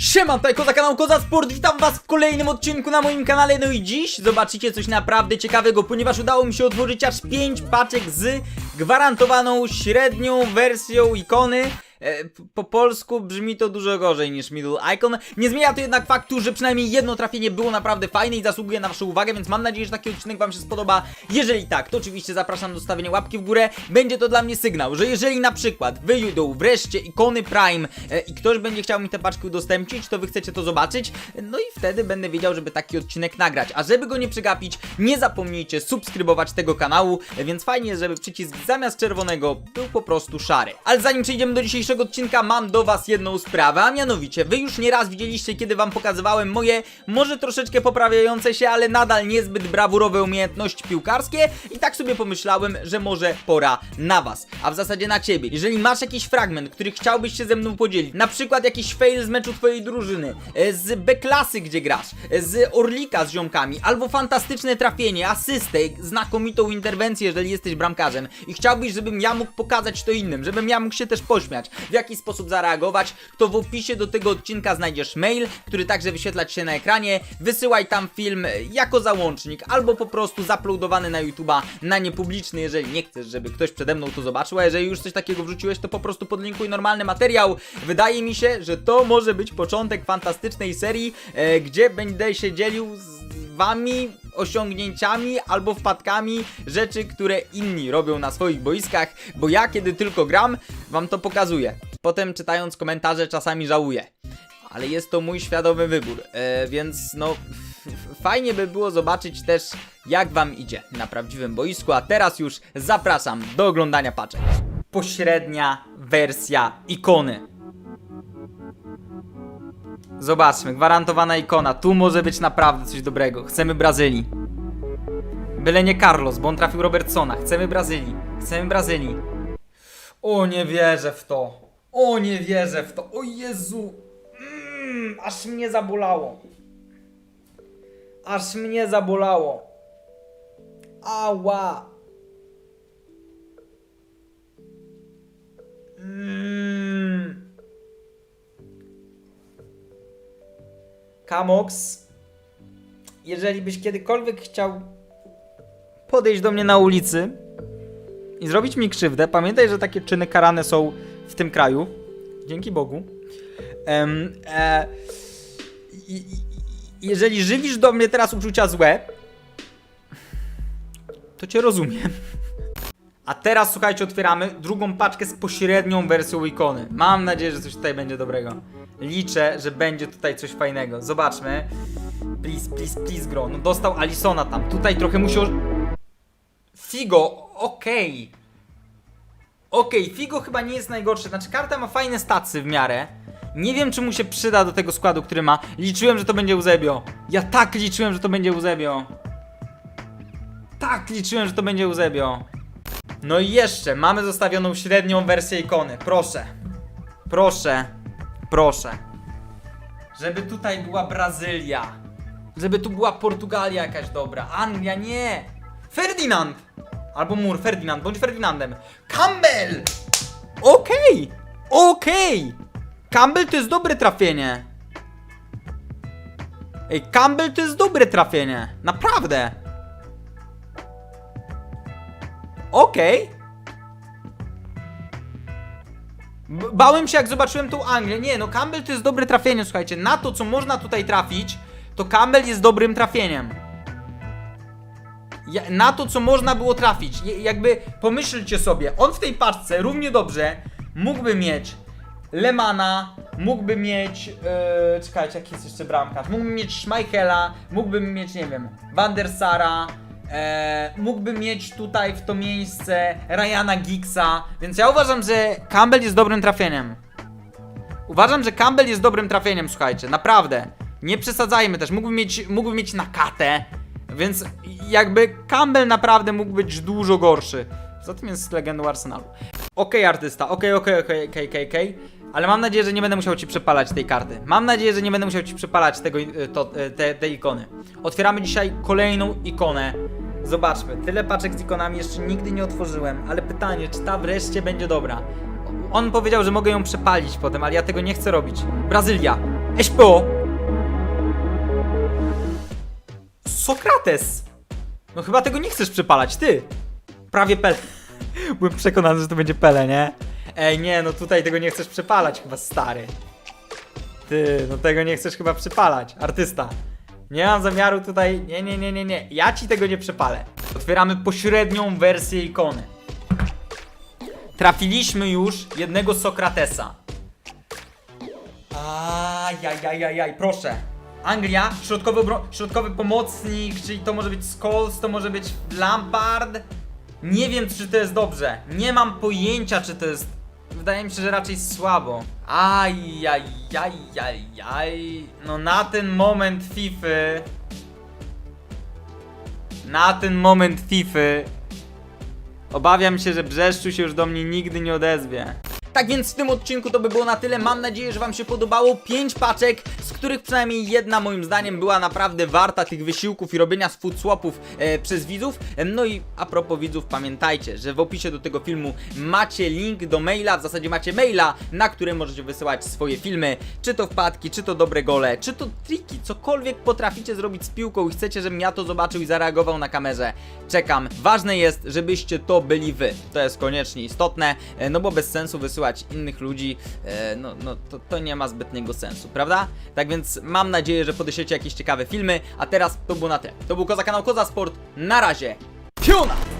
Siema, tutaj Koza kanał Koza Sport, witam was w kolejnym odcinku na moim kanale. No i dziś zobaczycie coś naprawdę ciekawego, ponieważ udało mi się otworzyć aż 5 paczek z gwarantowaną średnią wersją ikony Po polsku brzmi to dużo gorzej niż Middle Icon. Nie zmienia to jednak faktu, że przynajmniej jedno trafienie było naprawdę fajne i zasługuje na waszą uwagę, więc mam nadzieję, że taki odcinek wam się spodoba. Jeżeli tak, to oczywiście zapraszam do stawienia łapki w górę. Będzie to dla mnie sygnał, że jeżeli na przykład wyjdą wreszcie ikony Prime e, i ktoś będzie chciał mi te paczki udostępnić, to wy chcecie to zobaczyć, no i wtedy będę wiedział, żeby taki odcinek nagrać. A żeby go nie przegapić, nie zapomnijcie subskrybować tego kanału, e, więc fajnie, żeby przycisk zamiast czerwonego był po prostu szary. Ale zanim przejdziemy do dzisiejszego odcinka, mam do was jedną sprawę, a mianowicie wy już nieraz widzieliście, kiedy wam pokazywałem moje, może troszeczkę poprawiające się, ale nadal niezbyt brawurowe umiejętności piłkarskie i tak sobie pomyślałem, że może pora na was, a w zasadzie na ciebie. Jeżeli masz jakiś fragment, który chciałbyś się ze mną podzielić, na przykład jakiś fail z meczu twojej drużyny, e, z B-klasy, gdzie grasz, e, z Orlika z ziomkami, albo fantastyczne trafienie, asystę, znakomitą interwencję, jeżeli jesteś bramkarzem i chciałbyś, żebym ja mógł pokazać to innym, żebym ja mógł się też pośmiać, w jaki sposób zareagować, to w opisie do tego odcinka znajdziesz mail, który także wyświetla ci się na ekranie, wysyłaj tam film jako załącznik, albo po prostu zaploadowany na YouTube'a na niepubliczny, jeżeli nie chcesz, żeby ktoś przede mną to zobaczył, a jeżeli już coś takiego wrzuciłeś, to po prostu podlinkuj normalny materiał. Wydaje mi się, że to może być początek fantastycznej serii, e, gdzie będę się dzielił z wami osiągnięciami albo wpadkami rzeczy, które inni robią na swoich boiskach, bo ja kiedy tylko gram, wam to pokazuję. Potem czytając komentarze czasami żałuję. Ale jest to mój świadomy wybór, e, więc no fajnie by było zobaczyć też jak wam idzie na prawdziwym boisku, a teraz już zapraszam do oglądania paczek. Pośrednia wersja ikony. Zobaczmy, gwarantowana ikona. Tu może być naprawdę coś dobrego. Chcemy Brazylii. Byle nie Carlos, bo on trafił Robertsona. Chcemy Brazylii. Chcemy Brazylii. O, nie wierzę w to. O, nie wierzę w to. O Jezu. Mm, aż mnie zabolało. Aż mnie zabolało. Ała. Kamox, jeżeli byś kiedykolwiek chciał podejść do mnie na ulicy i zrobić mi krzywdę, pamiętaj, że takie czyny karane są w tym kraju. Dzięki Bogu. Em, e, jeżeli żywisz do mnie teraz uczucia złe, to cię rozumiem. A teraz słuchajcie, otwieramy drugą paczkę z pośrednią wersją ikony. Mam nadzieję, że coś tutaj będzie dobrego. Liczę, że będzie tutaj coś fajnego. Zobaczmy. Please, please, please, gro. No dostał Alisona tam. Tutaj trochę musiał... Figo, okej. Okej, Figo chyba nie jest najgorszy. Znaczy, karta ma fajne stacy w miarę. Nie wiem, czy mu się przyda do tego składu, który ma. Liczyłem, że to będzie Eusebio. Ja tak liczyłem, że to będzie Eusebio. Tak liczyłem, że to będzie Eusebio. No i jeszcze mamy zostawioną średnią wersję ikony. Proszę. Proszę. Proszę. Żeby tutaj była Brazylia. Żeby tu była Portugalia jakaś dobra. Anglia nie. Ferdynand. Albo Mur, Ferdynand, bądź Ferdynandem. Campbell! Okej! Okej! Campbell to jest dobre trafienie. Ej, Campbell to jest dobre trafienie. Naprawdę. Okej. Bałem się jak zobaczyłem tą Anglię. Nie, no Campbell to jest dobre trafienie, słuchajcie. Na to, co można tutaj trafić, to Campbell jest dobrym trafieniem. Ja, na to, co można było trafić. Je- jakby pomyślcie sobie, on w tej paczce równie dobrze mógłby mieć Lemana, mógłby mieć. Yy, czekajcie, jaki jest jeszcze bramkarz? Mógłby mieć Schmeichela, mógłbym mieć, nie wiem, Van der Sara. E, mógłby mieć tutaj w to miejsce Ryana Giggsa, więc ja uważam, że Campbell jest dobrym trafieniem. Uważam, że Campbell jest dobrym trafieniem, słuchajcie, naprawdę. Nie przesadzajmy też, mógłby mieć, mógłby mieć nakatę, więc jakby Campbell naprawdę mógł być dużo gorszy. Poza tym jest legendą Arsenalu. Okej, artysta, okej, okej, okej, okej, okej, okej. Ale mam nadzieję, że nie będę musiał ci przepalać tej karty. Mam nadzieję, że nie będę musiał ci przepalać tego, y, to, y, te, tej ikony. Otwieramy dzisiaj kolejną ikonę. Zobaczmy, tyle paczek z ikonami jeszcze nigdy nie otworzyłem, ale pytanie, czy ta wreszcie będzie dobra? On powiedział, że mogę ją przepalić potem, ale ja tego nie chcę robić. Brazylia. SPO! Sokrates! No chyba tego nie chcesz przepalać, ty! Prawie Pele. Byłem przekonany, że to będzie Pele, nie? Ej, nie, no tutaj tego nie chcesz przepalać chyba, stary. Ty, no tego nie chcesz chyba przepalać, artysta. Nie mam zamiaru tutaj, nie, nie, nie, nie, nie. Ja ci tego nie przepalę. Otwieramy pośrednią wersję ikony. Trafiliśmy już jednego Sokratesa. Ajajajajaj, proszę. Anglia, środkowy, środkowy pomocnik, czyli to może być Scholes, to może być Lampard. Nie wiem, czy to jest dobrze. Nie mam pojęcia, czy to jest. Wydaje mi się, że raczej słabo. Ajajajajaj. No na ten moment FIFA. Na ten moment FIFA. Obawiam się, że Brzeszczu się już do mnie nigdy nie odezwie. Tak więc w tym odcinku to by było na tyle. Mam nadzieję, że Wam się podobało. 5 paczek, z których przynajmniej jedna moim zdaniem była naprawdę warta tych wysiłków i robienia z food swapów e, przez widzów. E, No i a propos widzów, pamiętajcie, że w opisie do tego filmu macie link do maila, w zasadzie macie maila, na którym możecie wysyłać swoje filmy, czy to wpadki, czy to dobre gole, czy to triki, cokolwiek potraficie zrobić z piłką i chcecie, żebym ja to zobaczył i zareagował na kamerze. Czekam. Ważne jest, żebyście to byli wy. To jest koniecznie istotne, e, no bo bez sensu wysyłać innych ludzi, e, no, no to, to nie ma zbytniego sensu, prawda? Tak więc mam nadzieję, że podejdziecie jakieś ciekawe filmy, a teraz to było na tyle. To był Koza Kanał Koza Sport, na razie, piona!